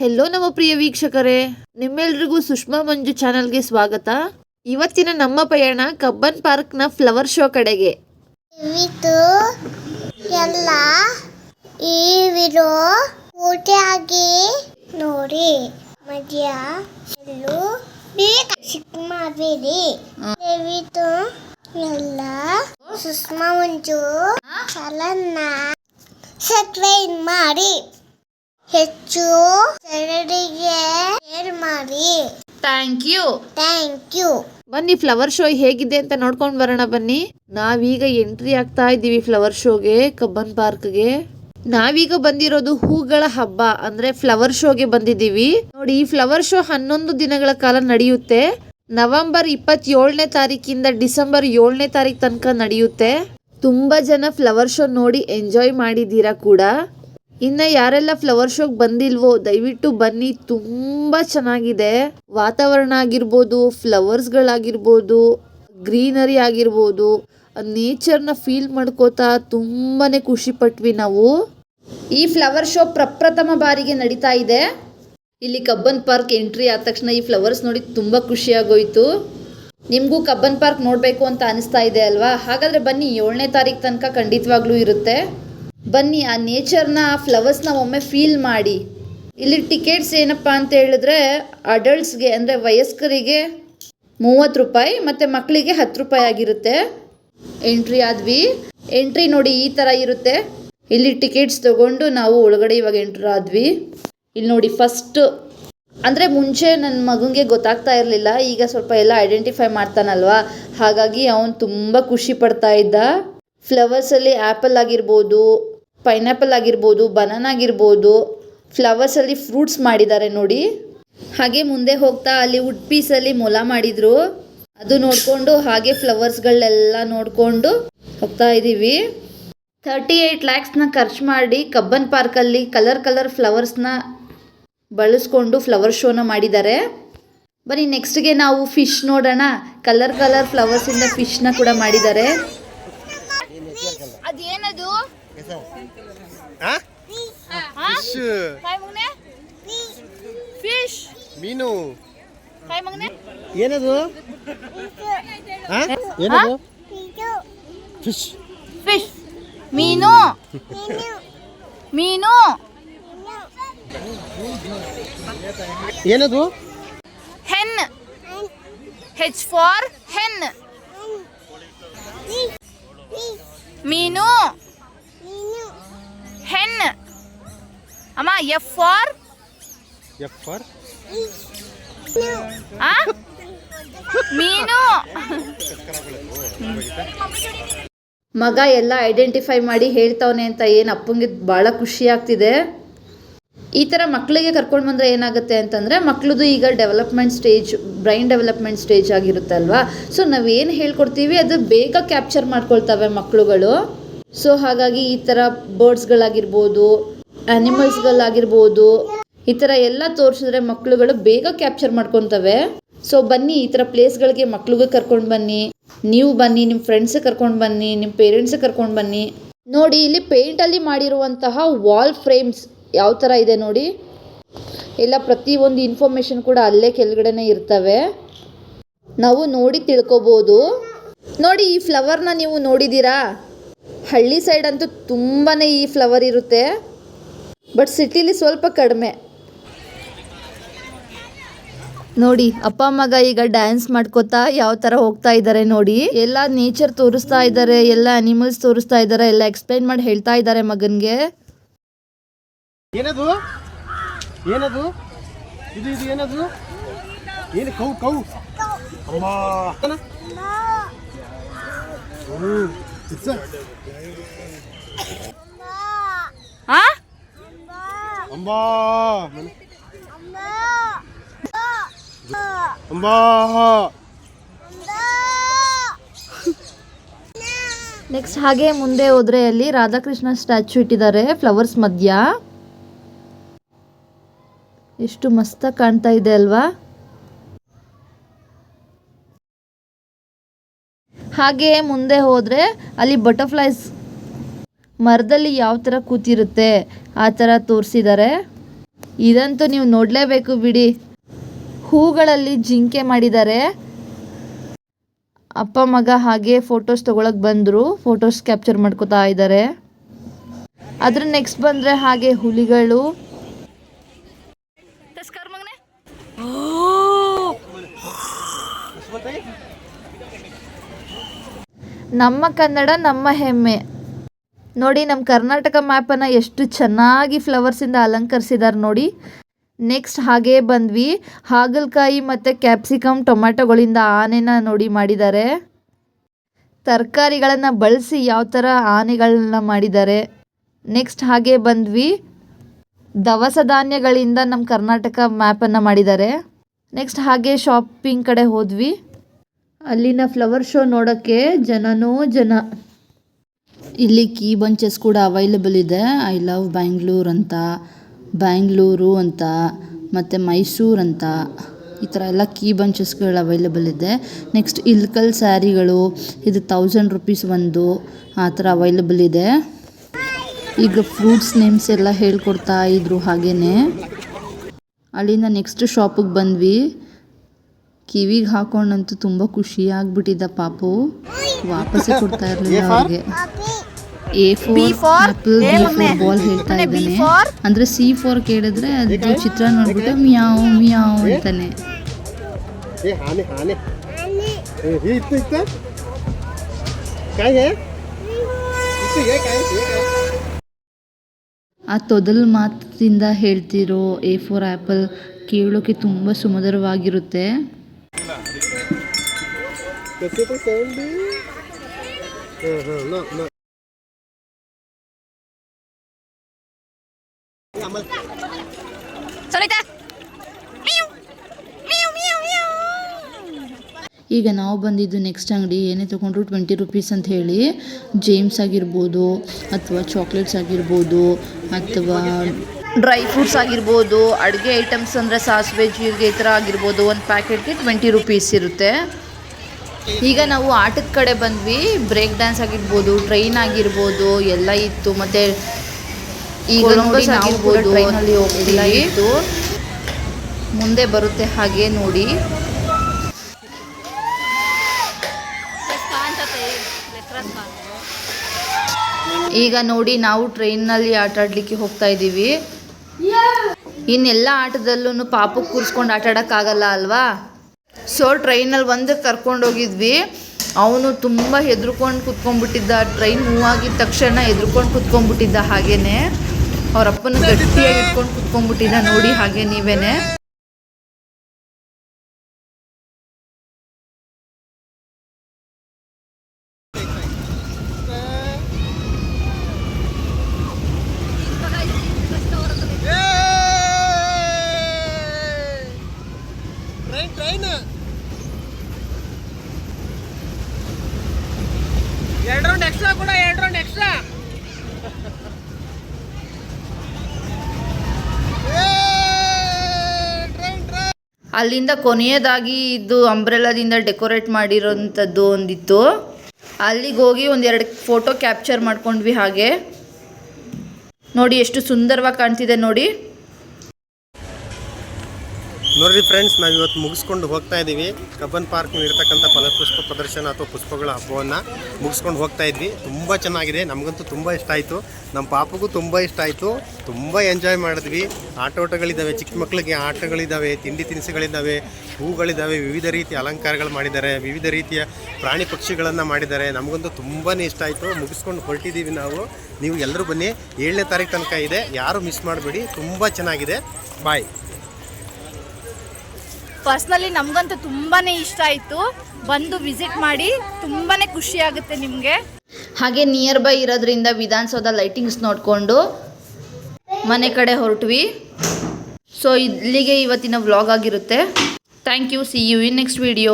Hello ನಮ್ಮ ಪ್ರಿಯ ವೀಕ್ಷಕರೇ. ನಿಮ್ಮೆಲ್ರಿಗೂ ಸುಷ್ಮಾ ಮಂಜು ಚಾನಲ್ಗೆ ಸ್ವಾಗತ. ಇವತ್ತಿನ ನಮ್ಮ ಪಯಣ ಕಬ್ಬನ್ ಪಾರ್ಕ್ನ ಫ್ಲವರ್ ಶೋ ಕಡೆಗೆ. ಎಲ್ಲ ಈ ವಿಡಿಯೋ ಊಟಾಗಿ ನೋಡಿ. ಮಧ್ಯ ಎಲ್ಲೂ ಮಾಡಬೇಡಿ ದಯವಿಟ್ಟು ಎಲ್ಲ ಸುಷ್ಮಾ ಮಂಜು ಚಾಲನ್ನ ಸಬ್ಸ್ಕ್ರೈಬ್ ಮಾಡಿ. ಹೆಚ್ಚು ಜನರಿಗೆ ಶೇರ್ ಮಾಡಿ. ಥ್ಯಾಂಕ್ ಯು ಥ್ಯಾಂಕ್ ಯು ಬನ್ನಿ ಫ್ಲವರ್ ಶೋ ಹೇಗಿದೆ ಅಂತ ನೋಡ್ಕೊಂಡು ಬರೋಣ ಬನ್ನಿ. ನಾವೀಗ ಎಂಟ್ರಿ ಆಗ್ತಾ ಇದ್ದೀವಿ ಫ್ಲವರ್ ಶೋಗೆ ಕಬ್ಬನ್ ಪಾರ್ಕ್ಗೆ ನಾವೀಗ ಬಂದಿರೋದು ಹೂಗಳ ಹಬ್ಬ ಅಂದ್ರೆ ಫ್ಲವರ್ ಶೋಗೆ ಬಂದಿದ್ದೀವಿ. ನೋಡಿ ಈ ಫ್ಲವರ್ ಶೋ ಹನ್ನೊಂದು ದಿನಗಳ ಕಾಲ ನಡೆಯುತ್ತೆ. ನವೆಂಬರ್ ಇಪ್ಪತ್ತೇಳನೇ ತಾರೀಕಿಂದ ಡಿಸೆಂಬರ್ ಏಳನೇ ತಾರೀಕು ತನಕ ನಡೆಯುತ್ತೆ. ತುಂಬಾ ಜನ ಫ್ಲವರ್ ಶೋ ನೋಡಿ ಎಂಜಾಯ್ ಮಾಡಿದ್ದೀರಾ ಕೂಡ. ಇನ್ನ ಯಾರೆಲ್ಲ ಫ್ಲವರ್ ಶೋಗೆ ಬಂದಿಲ್ವೋ, ದಯವಿಟ್ಟು ಬನ್ನಿ. ತುಂಬಾ ಚೆನ್ನಾಗಿದೆ. ವಾತಾವರಣ ಆಗಿರ್ಬೋದು ಫ್ಲವರ್ಸ್ಗಳಾಗಿರ್ಬೋದು ಗ್ರೀನರಿ ಆಗಿರ್ಬೋದು ನೇಚರ್ನ ಫೀಲ್ ಮಾಡ್ಕೋತಾ ತುಂಬಾ ಖುಷಿ ಪಟ್ವಿ ನಾವು. ಈ ಫ್ಲವರ್ ಶೋ ಪ್ರಪ್ರಥಮ ಬಾರಿಗೆ ನಡೀತಾ ಇದೆ. ಇಲ್ಲಿ ಕಬ್ಬನ್ ಪಾರ್ಕ್ ಎಂಟ್ರಿ ಆದ ತಕ್ಷಣ ಈ ಫ್ಲವರ್ಸ್ ನೋಡಿ ತುಂಬ ಖುಷಿಯಾಗೋಯ್ತು ನಿಮಗೂ ಕಬ್ಬನ್ ಪಾರ್ಕ್ ನೋಡಬೇಕು ಅಂತ ಅನಿಸ್ತಾ ಇದೆ ಅಲ್ವಾ? ಹಾಗಾದರೆ ಬನ್ನಿ, ಏಳನೇ ತಾರೀಕು ತನಕ ಖಂಡಿತವಾಗ್ಲೂ ಇರುತ್ತೆ. ಬನ್ನಿ, ಆ ನೇಚರ್ನ, ಆ ಫ್ಲವರ್ಸ್ನ ಒಮ್ಮೆ ಫೀಲ್ ಮಾಡಿ. ಇಲ್ಲಿ ಟಿಕೆಟ್ಸ್ ಏನಪ್ಪ ಅಂತ ಹೇಳಿದ್ರೆ ಅಡಲ್ಟ್ಸ್ಗೆ ಅಂದರೆ ವಯಸ್ಕರಿಗೆ ಮೂವತ್ತು ರೂಪಾಯಿ, ಮತ್ತು ಮಕ್ಕಳಿಗೆ ಹತ್ತು ರೂಪಾಯಿ ಆಗಿರುತ್ತೆ. ಎಂಟ್ರಿ ಆದ್ವಿ. ಎಂಟ್ರಿ ನೋಡಿ ಈ ಥರ ಇರುತ್ತೆ. ಇಲ್ಲಿ ಟಿಕೆಟ್ಸ್ ತಗೊಂಡು ನಾವು ಒಳಗಡೆ ಇವಾಗ ಎಂಟ್ರ್ ಆದ್ವಿ. ಇಲ್ಲಿ ನೋಡಿ ಫಸ್ಟ್ ಅಂದರೆ ಮುಂಚೆ ನನ್ನ ಮಗನಿಗೆ ಗೊತ್ತಾಗ್ತಾ ಇರಲಿಲ್ಲ. ಈಗ ಸ್ವಲ್ಪ ಎಲ್ಲ ಐಡೆಂಟಿಫೈ ಮಾಡ್ತಾನಲ್ವಾ? ಹಾಗಾಗಿ ಅವನು ತುಂಬ ಖುಷಿ ಪಡ್ತಾ ಇದ್ದ. ಫ್ಲವರ್ಸಲ್ಲಿ ಆ್ಯಪಲ್ ಆಗಿರ್ಬೋದು ಪೈನಾಪಲ್ ಆಗಿರ್ಬೋದು ಬನಾನ ಆಗಿರ್ಬೋದು ಫ್ಲವರ್ಸಲ್ಲಿ ಫ್ರೂಟ್ಸ್ ಮಾಡಿದ್ದಾರೆ ನೋಡಿ. ಹಾಗೆ ಮುಂದೆ ಹೋಗ್ತಾ ಅಲ್ಲಿ ವುಡ್ ಪೀಸಲ್ಲಿ ಮೊಲ ಮಾಡಿದ್ರು. ಅದು ನೋಡಿಕೊಂಡು ಹಾಗೆ ಫ್ಲವರ್ಸ್ಗಳನ್ನೆಲ್ಲ ನೋಡಿಕೊಂಡು ಹೋಗ್ತಾ ಇದ್ದೀವಿ ತರ್ಟಿ ಏಯ್ಟ್ ಲ್ಯಾಕ್ಸ್ನ ಖರ್ಚು ಮಾಡಿ ಕಬ್ಬನ್ ಪಾರ್ಕಲ್ಲಿ ಕಲರ್ ಕಲರ್ ಫ್ಲವರ್ಸ್ನ ಬಳಸ್ಕೊಂಡು ಫ್ಲವರ್ ಶೋನ ಮಾಡಿದ್ದಾರೆ. ಬನ್ನಿ ನೆಕ್ಸ್ಟ್ಗೆ ನಾವು ಫಿಶ್ ನೋಡೋಣ. ಕಲರ್ ಕಲರ್ ಫ್ಲವರ್ಸಿಂದ ಫಿಶ್ನ ಕೂಡ ಮಾಡಿದ್ದಾರೆ. ಅದೇನದು? ಫಿಶ್ ಕಾಯಿ ಮಗನೆ ಫಿಶ್ ಮೀನು ಕಾಯಿ ಮಗನೆ ಏನದು ಆ? ಏನದು ಫಿಶ್ ಫಿಶ್ ಮೀನು ಮೀನು ಏನದು ಹೆನ್ ಹೆಚ್ ಫಾರ್ ಹೆನ್ ಮೀನು ಹೆನ್. ಅಮ್ಮ ಎಫ್ ಫಾರ್? F for? ಆ? ಮೀನು. ಮಗ ಎಲ್ಲ ಐಡೆಂಟಿಫೈ ಮಾಡಿ ಹೇಳ್ತಾವನೆ ಅಂತ ಏನು ಅಪ್ಪಂಗೆ ಭಾಳ ಖುಷಿ ಆಗ್ತಿದೆ. ಈ ಥರ ಮಕ್ಕಳಿಗೆ ಕರ್ಕೊಂಡು ಬಂದರೆ ಏನಾಗುತ್ತೆ ಅಂತಂದರೆ ಮಕ್ಳದ್ದು ಈಗ development stage brain development stage ಆಗಿರುತ್ತೆ ಅಲ್ವಾ? ನಾವು ಏನು ಹೇಳ್ಕೊಡ್ತೀವಿ ಅದು ಬೇಗ ಕ್ಯಾಪ್ಚರ್ ಮಾಡ್ಕೊಳ್ತವೆ ಮಕ್ಕಳುಗಳು ಸೊ ಹಾಗಾಗಿ ಈ ಥರ ಬರ್ಡ್ಸ್ಗಳಾಗಿರ್ಬೋದು ಆ್ಯನಿಮಲ್ಸ್ಗಳಾಗಿರ್ಬೋದು ಈ ಥರ ಎಲ್ಲ ತೋರಿಸಿದ್ರೆ ಮಕ್ಕಳುಗಳು ಬೇಗ ಕ್ಯಾಪ್ಚರ್ ಮಾಡ್ಕೊತವೆ. ಸೊ ಬನ್ನಿ ಈ ಥರ ಪ್ಲೇಸ್ಗಳಿಗೆ ಮಕ್ಳಿಗೂ ಕರ್ಕೊಂಡು ಬನ್ನಿ, ನೀವು ಬನ್ನಿ ನಿಮ್ಮ ಫ್ರೆಂಡ್ಸ್ ಕರ್ಕೊಂಡು ಬನ್ನಿ ನಿಮ್ಮ ಪೇರೆಂಟ್ಸ್ ಕರ್ಕೊಂಡು ಬನ್ನಿ. ನೋಡಿ, ಇಲ್ಲಿ ಪೇಂಟಲ್ಲಿ ಮಾಡಿರುವಂತಹ ವಾಲ್ ಫ್ರೇಮ್ಸ್ ಯಾವ ಥರ ಇದೆ ನೋಡಿ. ಎಲ್ಲ ಪ್ರತಿಯೊಂದು ಇನ್ಫಾರ್ಮೇಷನ್ ಕೂಡ ಅಲ್ಲೇ ಕೆಳಗಡೆನೆ ಇರ್ತವೆ. ನಾವು ನೋಡಿ ತಿಳ್ಕೊಬೋದು. ನೋಡಿ, ಈ ಫ್ಲವರ್ನ ನೀವು ನೋಡಿದ್ದೀರಾ? ಹಳ್ಳಿ ಸೈಡ್ ಅಂತೂ ತುಂಬಾ ಈ ಫ್ಲವರ್ ಇರುತ್ತೆ. ಬಟ್ ಸಿಟಿಲಿ ಸ್ವಲ್ಪ ಕಡಿಮೆ. ನೋಡಿ ಅಪ್ಪ ಮಗ ಈಗ ಡ್ಯಾನ್ಸ್ ಮಾಡ್ಕೋತಾ ಯಾವ ತರ ಹೋಗ್ತಾ ಇದ್ದಾರೆ ನೋಡಿ. ಎಲ್ಲ ನೇಚರ್ ತೋರಿಸ್ತಾ ಇದ್ದಾರೆ ಎಲ್ಲ ಅನಿಮಲ್ಸ್ ತೋರಿಸ್ತಾ ಇದ್ದಾರೆ ಎಲ್ಲ ಎಕ್ಸ್ಪ್ಲೈನ್ ಮಾಡಿ ಹೇಳ್ತಾ ಇದ್ದಾರೆ ಮಗನ್ಗೆ. ಏನದು? ಏನದು? ಇದು ಇದು ಏನದು? ಏನು ಕೌ ಕೌ? ಅಂಬಾ. ಅಂಬಾ. ನೆಕ್ಸ್ಟ್ ಹಾಗೆ ಮುಂದೆ ಹೋದ್ರೆ ಅಲ್ಲಿ ರಾಧಾಕೃಷ್ಣ ಸ್ಟ್ಯಾಚು ಇಟ್ಟಿದ್ದಾರೆ ಫ್ಲವರ್ಸ್ ಮಧ್ಯ. ಎಷ್ಟು ಮಸ್ತಾಗಿ ಕಾಣ್ತಾ ಇದೆ ಅಲ್ವಾ? ಹಾಗೆ ಮುಂದೆ ಹೋದರೆ ಅಲ್ಲಿ ಬಟರ್ಫ್ಲೈಸ್ ಮರದಲ್ಲಿ ಯಾವ ಥರ ಕೂತಿರುತ್ತೆ ಆ ಥರ ತೋರಿಸಿದ್ದಾರೆ. ಇದಂತೂ ನೀವು ನೋಡಲೇಬೇಕು ಬಿಡಿ. ಹೂಗಳಲ್ಲಿ ಜಿಂಕೆ ಮಾಡಿದ್ದಾರೆ. ಅಪ್ಪ ಮಗ ಹಾಗೆ ಫೋಟೋಸ್ ತೊಗೊಳಕ್ಕೆ ಬಂದರು. ಫೋಟೋಸ್ ಕ್ಯಾಪ್ಚರ್ ಮಾಡ್ಕೋತಾ ಇದ್ದಾರೆ. ಅದ್ರ ನೆಕ್ಸ್ಟ್ ಬಂದರೆ ಹಾಗೆ ಹುಲಿಗಳು. ನಮ್ಮ ಕನ್ನಡ, ನಮ್ಮ ಹೆಮ್ಮೆ. ನೋಡಿ ನಮ್ಮ ಕರ್ನಾಟಕ ಮ್ಯಾಪನ್ನು ಎಷ್ಟು ಚೆನ್ನಾಗಿ ಫ್ಲವರ್ಸಿಂದ ಅಲಂಕರಿಸಿದ್ದಾರೆ ನೋಡಿ. ನೆಕ್ಸ್ಟ್ ಹಾಗೇ ಬಂದ್ವಿ. ಹಾಗಲಕಾಯಿ ಮತ್ತು ಕ್ಯಾಪ್ಸಿಕಮ್ ಟೊಮ್ಯಾಟೊಗಳಿಂದ ಆನೆನ ನೋಡಿ ಮಾಡಿದ್ದಾರೆ ತರಕಾರಿಗಳನ್ನು ಬಳಸಿ ಯಾವ ಥರ ಆನೆಗಳನ್ನ ಮಾಡಿದ್ದಾರೆ ನೆಕ್ಸ್ಟ್ ಹಾಗೆ ಬಂದ್ವಿ. ದವಸ ಧಾನ್ಯಗಳಿಂದ ನಮ್ಮ ಕರ್ನಾಟಕ ಮ್ಯಾಪನ್ನು ಮಾಡಿದ್ದಾರೆ ನೆಕ್ಸ್ಟ್ ಹಾಗೆ ಶಾಪಿಂಗ್ ಕಡೆ ಹೋದ್ವಿ. ಅಲ್ಲಿನ ಫ್ಲವರ್ ಶೋ ನೋಡೋಕ್ಕೆ ಜನನೂ ಜನ. ಇಲ್ಲಿ ಕೀ ಬಂಚಸ್ ಕೂಡ ಅವೈಲಬಲ್ ಇದೆ. ಐ ಲವ್ ಬ್ಯಾಂಗ್ಳೂರ್ ಅಂತ ಬ್ಯಾಂಗ್ಳೂರು ಅಂತ, ಮತ್ತು ಮೈಸೂರು ಅಂತ. ಈ ಥರ ಎಲ್ಲ ಕೀ ಬಂಚಸ್ಗಳು ಅವೈಲಬಲ್ ಇದೆ. ನೆಕ್ಸ್ಟ್ ಇಲ್ಕಲ್ ಸ್ಯಾರಿಗಳು, ಇದು ತೌಸಂಡ್ ರುಪೀಸ್ ಒಂದು ಆ ಥರ ಅವೈಲಬಲ್ ಇದೆ. ಈಗ ಫ್ರೂಟ್ಸ್ ನೇಮ್ಸ್ ಎಲ್ಲ ಹೇಳ್ಕೊಡ್ತಾ ಇದ್ರು ಹಾಗೇ ಅಲ್ಲಿಂದ ನೆಕ್ಸ್ಟ್ ಶಾಪಿಗೆ ಬಂದ್ವಿ. ಕಿವಿಗೆ ಹಾಕೊಂಡಂತೂ ತುಂಬ ಖುಷಿಯಾಗ್ಬಿಟ್ಟಿದ್ದ ಪಾಪು. ವಾಪಸ್ಸೇ ಕೊಡ್ತಾ ಇರಲಿಲ್ಲ ಅವ್ರಿಗೆ. A B for for? Apple A B for ball ಹೇಳ್ತಾ ಇದ್ದಾನೆ? ಅಂದ್ರೆ ಸಿ ಫೋರ್ ಕೇಳಿದ್ರೆ ಅದು ಚಿತ್ರ ನೋಡ್ಬಿಟ್ಟು ಮಿಯಾವ್ ಮಿಯಾವ್ ಅಂತಾನೆ. ಆ ತೊದಲ್ ಮಾತಿಂದ ಹೇಳ್ತಿರೋ ಎ ಫೋರ್ ಆ್ಯಪಲ್ ಕೇಳೋಕ್ಕೆ ತುಂಬ ಸುಮಧುರವಾಗಿರುತ್ತೆ. Kasi pa candy. Uh -huh. No, no. Solita! ಈಗ ನಾವು ಬಂದಿದ್ದು ನೆಕ್ಸ್ಟ್ ಅಂಗಡಿ ಏನೇ ತೊಗೊಂಡ್ರು ಟ್ವೆಂಟಿ ರುಪೀಸ್ ಅಂತ ಹೇಳಿ ಜೇಮ್ಸ್ ಆಗಿರ್ಬೋದು ಅಥವಾ ಚಾಕ್ಲೇಟ್ಸ್ ಆಗಿರ್ಬೋದು ಅಥವಾ ಡ್ರೈ ಫ್ರೂಟ್ಸ್ ಆಗಿರ್ಬೋದು ಅಡುಗೆ ಐಟಮ್ಸ್ ಅಂದರೆ ಸಾಸಿವೆ ಜೀರಿಗೆ ಈ ಥರ ಆಗಿರ್ಬೋದು ಒಂದು ಪ್ಯಾಕೆಟ್ಗೆ ಟ್ವೆಂಟಿ ರುಪೀಸ್ ಇರುತ್ತೆ. ಈಗ ನಾವು ಆಟದ ಕಡೆ ಬಂದ್ವಿ ಬ್ರೇಕ್ ಡ್ಯಾನ್ಸ್ ಆಗಿರ್ಬೋದು ಟ್ರೈನ್ ಆಗಿರ್ಬೋದು ಎಲ್ಲ ಇತ್ತು. ಮತ್ತು ಈಗ ಆಗಿರ್ಬೋದು ಟ್ರೈನಲ್ಲಿ ಹೋಗ್ತಿಲ್ಲ ಇತ್ತು. ಮುಂದೆ ಬರುತ್ತೆ ಹಾಗೆ ನೋಡಿ. ಈಗ ನೋಡಿ ನಾವು ಟ್ರೈನಲ್ಲಿ ಆಟ ಆಡಲಿಕ್ಕೆ ಹೋಗ್ತಾ ಇದ್ದೀವಿ. ಇನ್ನೆಲ್ಲ ಆಟದಲ್ಲೂ ಪಾಪಕ್ಕೆ ಕೂರಿಸ್ಕೊಂಡು ಆಟ ಆಡೋಕ್ಕಾಗಲ್ಲ ಅಲ್ವಾ? ಸೊ ಟ್ರೈನಲ್ಲಿ ಒಂದು ಕರ್ಕೊಂಡೋಗಿದ್ವಿ ಅವನು ತುಂಬ ಹೆದ್ರುಕೊಂಡು ಕುತ್ಕೊಂಡ್ಬಿಟ್ಟಿದ್ದ. ಟ್ರೈನ್ ಮೂವ್ ಆಗಿದ ತಕ್ಷಣ ಹೆದ್ರುಕೊಂಡು ಕುತ್ಕೊಂಡ್ಬಿಟ್ಟಿದ್ದ ಹಾಗೇನೆ. ಅವ್ರ ಅಪ್ಪನ ಗಟ್ಟಿಯಾಗಿ ಇಟ್ಕೊಂಡು ಕುತ್ಕೊಂಡ್ಬಿಟ್ಟಿದ್ದ ನೋಡಿ ಹಾಗೆ ನೀವೇನೆ. ಎರಡು ರೌಂಡ್ ಎಕ್ಸ್ಟ್ರಾ ಅಲ್ಲಿಂದ ಕೊನೆಯದಾಗಿ ಇದು ಅಂಬ್ರೆಲಾದಿಂದ ಡೆಕೋರೇಟ್ ಮಾಡಿರೋಂಥದ್ದು ಒಂದಿತ್ತು. ಅಲ್ಲಿಗೆ ಹೋಗಿ ಒಂದೆರಡು ಫೋಟೋ ಕ್ಯಾಪ್ಚರ್ ಮಾಡ್ಕೊಂಡ್ವಿ ಹಾಗೆ. ನೋಡಿ ಎಷ್ಟು ಸುಂದರವಾಗಿ ಕಾಣ್ತಿದೆ ನೋಡಿ. ನೋಡ್ರಿ ಫ್ರೆಂಡ್ಸ್ ನಾವು ಇವತ್ತು ಮುಗಿಸ್ಕೊಂಡು ಹೋಗ್ತಾ ಇದ್ದೀವಿ ಕಬ್ಬನ್ ಪಾರ್ಕ್ನಲ್ಲಿರ್ತಕ್ಕಂಥ ಫಲಪುಷ್ಪ ಪ್ರದರ್ಶನ ಅಥವಾ ಪುಷ್ಪಗಳ ಹಬ್ಬವನ್ನು ಮುಗಿಸ್ಕೊಂಡು ಹೋಗ್ತಾ ಇದ್ವಿ. ತುಂಬ ಚೆನ್ನಾಗಿದೆ. ನಮಗಂತೂ ತುಂಬ ಇಷ್ಟ ಆಯಿತು. ನಮ್ಮ ಪಾಪಗೂ ತುಂಬ ಇಷ್ಟ ಆಯಿತು. ತುಂಬ ಎಂಜಾಯ್ ಮಾಡಿದ್ವಿ. ಆಟೋಟಗಳಿದ್ದಾವೆ, ಚಿಕ್ಕ ಮಕ್ಕಳಿಗೆ ಆಟಗಳಿದ್ದಾವೆ, ತಿಂಡಿ ತಿನಿಸುಗಳಿದ್ದಾವೆ, ಹೂಗಳಿದ್ದಾವೆ, ವಿವಿಧ ರೀತಿಯ ಅಲಂಕಾರಗಳು ಮಾಡಿದ್ದಾರೆ, ವಿವಿಧ ರೀತಿಯ ಪ್ರಾಣಿ ಪಕ್ಷಿಗಳನ್ನು ಮಾಡಿದ್ದಾರೆ. ನಮಗಂತೂ ತುಂಬಾ ಇಷ್ಟ ಆಯಿತು. ಮುಗಿಸ್ಕೊಂಡು ಹೊರಟಿದ್ದೀವಿ ನಾವು. ನೀವು ಎಲ್ಲರೂ ಬನ್ನಿ. ಏಳನೇ ತಾರೀಕು ತನಕ ಇದೆ. ಯಾರು ಮಿಸ್ ಮಾಡಬೇಡಿ. ತುಂಬ ಚೆನ್ನಾಗಿದೆ. ಬಾಯ್ ಪರ್ಸ್ನಲಿ ನಮಗಂತೂ ತುಂಬಾ ಇಷ್ಟ ಆಯಿತು. ಬಂದು ವಿಸಿಟ್ ಮಾಡಿ ತುಂಬಾ ಖುಷಿ ಆಗುತ್ತೆ ನಿಮಗೆ. ಹಾಗೆ ನಿಯರ್ ಬೈ ಇರೋದ್ರಿಂದ ವಿಧಾನಸೌಧ ಲೈಟಿಂಗ್ಸ್ ನೋಡಿಕೊಂಡು ಮನೆ ಕಡೆ ಹೊರಟ್ವಿ. ಸೊ ಇಲ್ಲಿಗೆ ಇವತ್ತಿನ ವ್ಲಾಗ್ ಆಗಿರುತ್ತೆ. Thank you see you in next video